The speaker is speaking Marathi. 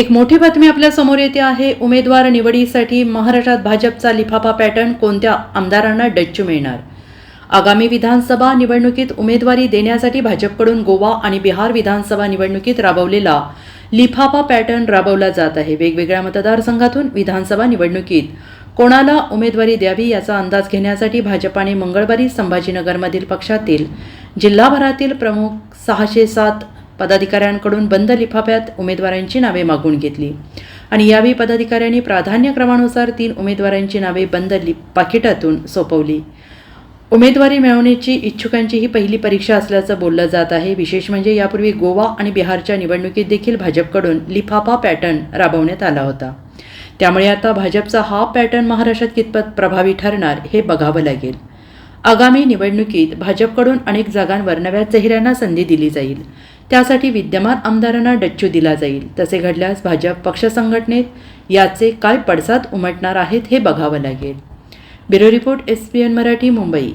एक मोठी बातमी आपल्यासमोर येते आहे उमेदवार निवडीसाठी महाराष्ट्रात भाजपचा लिफाफा पॅटर्न कोणत्या आमदारांना डच्चू मिळणार? आगामी विधानसभा निवडणुकीत उमेदवारी देण्यासाठी भाजपकडून गोवा आणि बिहार विधानसभा निवडणुकीत राबवलेला लिफाफा पॅटर्न राबवला जात आहे. वेगवेगळ्या मतदारसंघातून विधानसभा निवडणुकीत कोणाला उमेदवारी द्यावी याचा अंदाज घेण्यासाठी भाजपाने मंगळवारी संभाजीनगरमधील पक्षातील जिल्हाभरातील प्रमुख सहाशे सात पदाधिकाऱ्यांकडून बंद लिफाफ्यात उमेदवारांची नावे मागून घेतली. आणि यावेळी पदाधिकाऱ्यांनी प्राधान्यक्रमानुसार तीन उमेदवारांची नावे बंद लि पाकिटातून सोपवली. उमेदवारी मिळवण्याची इच्छुकांची ही पहिली परीक्षा असल्याचं बोललं जात आहे. विशेष म्हणजे यापूर्वी गोवा आणि बिहारच्या निवडणुकीत देखील भाजपकडून लिफाफा पॅटर्न राबवण्यात आला होता. त्यामुळे आता भाजपचा हा पॅटर्न महाराष्ट्रात कितपत प्रभावी ठरणार हे बघावं लागेल. आगामी निवडणुकीत भाजपकडून अनेक जागांवर नव्या चेहऱ्यांना संधी दिली जाईल. त्यासाठी विद्यमान आमदारांना डच्चू दिला जाईल. तसे घडल्यास भाजप पक्ष संघटनेत याचे काय पडसाद उमटणार आहेत हे बघावं लागेल. Bureau report S P N Marathi Mumbai.